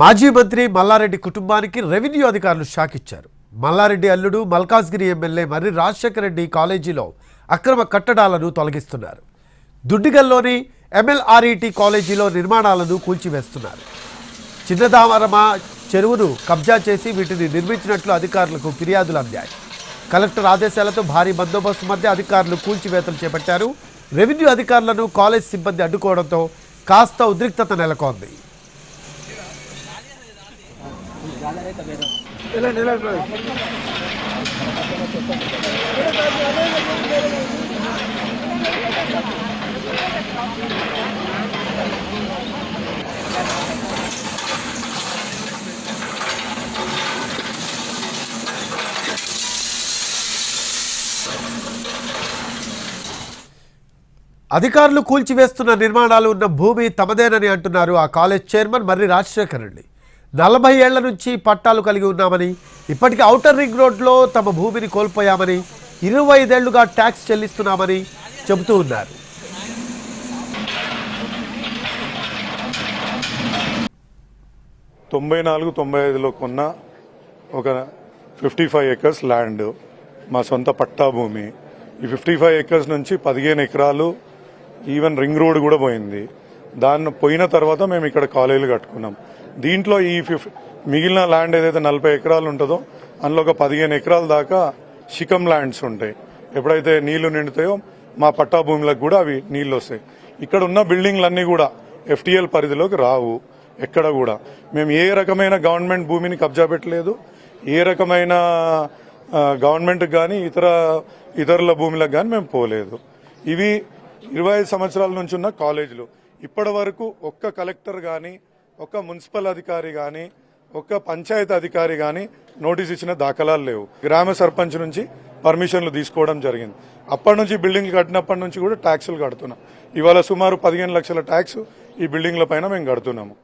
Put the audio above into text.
మాజీ మంత్రి మల్లారెడ్డి కుటుంబానికి రెవెన్యూ అధికారులు షాక్ ఇచ్చారు. మల్లారెడ్డి అల్లుడు మల్కాజ్గిరి ఎమ్మెల్యే మర్రి రాజశేఖర రెడ్డి కాలేజీలో అక్రమ కట్టడాలను తొలగిస్తున్నారు. దుడ్డిగల్లోని ఎంఎల్ఆర్ఈటి కాలేజీలో నిర్మాణాలను కూల్చివేస్తున్నారు. చిన్నదామరమ చెరువును కబ్జా చేసి వీటిని నిర్మించినట్లు అధికారులకు ఫిర్యాదులు అందాయి. కలెక్టర్ ఆదేశాలతో భారీ బందోబస్తు మధ్య అధికారులు కూల్చివేతలు చేపట్టారు. రెవెన్యూ అధికారులను కాలేజ్ సిబ్బంది అడ్డుకోవడంతో కాస్త ఉద్రిక్తత నెలకొంది. అధికారులు కూల్చివేస్తున్న నిర్మాణాలు ఉన్న భూమి తమదేనని అంటున్నారు ఆ కాలేజ్ చైర్మన్ మర్రి రాజశేఖర్ రెడ్డి. నలభై ఏళ్ళ నుంచి పట్టాలు కలిగి ఉన్నామని ఇప్పటికీ ఔటర్ రింగ్ రోడ్లో తమ భూమిని కోల్పోయామని ఇరవై ఐదేళ్ళుగా ట్యాక్స్ చెల్లిస్తున్నామని చెబుతూ ఉన్నారు. తొంభై నాలుగు తొంభై ఐదులో కొన్న ఒక ఫిఫ్టీ ఫైవ్ ఎకర్స్ ల్యాండ్ మా సొంత పట్టా భూమి. ఈ ఫిఫ్టీ ఫైవ్ ఎకర్స్ నుంచి పదిహేను ఎకరాలు ఈవెన్ రింగ్ రోడ్ కూడా పోయింది. దాన్ని పోయిన తర్వాత మేము ఇక్కడ కాలేజీలు కట్టుకున్నాం. దీంట్లో ఈ ఫిఫ్ మిగిలిన ల్యాండ్ ఏదైతే నలభై ఎకరాలు ఉంటుందో అందులో ఒక పదిహేను ఎకరాల దాకా షికం ల్యాండ్స్ ఉంటాయి. ఎప్పుడైతే నీళ్ళు నిండుతాయో మా పట్టా భూములకు కూడా అవి నీళ్ళు వస్తాయి. ఇక్కడ ఉన్న బిల్డింగ్లన్నీ కూడా ఎఫ్టీఎల్ పరిధిలోకి రావు. ఎక్కడ కూడా. మేము ఏ రకమైన గవర్నమెంట్ భూమిని కబ్జా పెట్టలేదు. ఏ రకమైన గవర్నమెంట్ కానీ ఇతర ఇతరుల భూములకు కానీ మేము పోలేదు. ఇవి ఇరవై ఐదు సంవత్సరాల నుంచి ఉన్న కాలేజీలు. ఇప్పటి వరకు ఒక్క కలెక్టర్ కానీ ఒక్క మున్సిపల్ అధికారి కానీ ఒక్క పంచాయతీ అధికారి కానీ నోటీస్ ఇచ్చిన దాఖలాలు లేవు. గ్రామ సర్పంచ్ నుంచి పర్మిషన్లు తీసుకోవడం జరిగింది. అప్పటి నుంచి బిల్డింగ్ కట్టినప్పటి నుంచి కూడా ట్యాక్సులు కడుతున్నాం. ఇవాళ సుమారు పదిహేను లక్షల ట్యాక్స్ ఈ బిల్డింగ్ల పైన మేము కడుతున్నాము.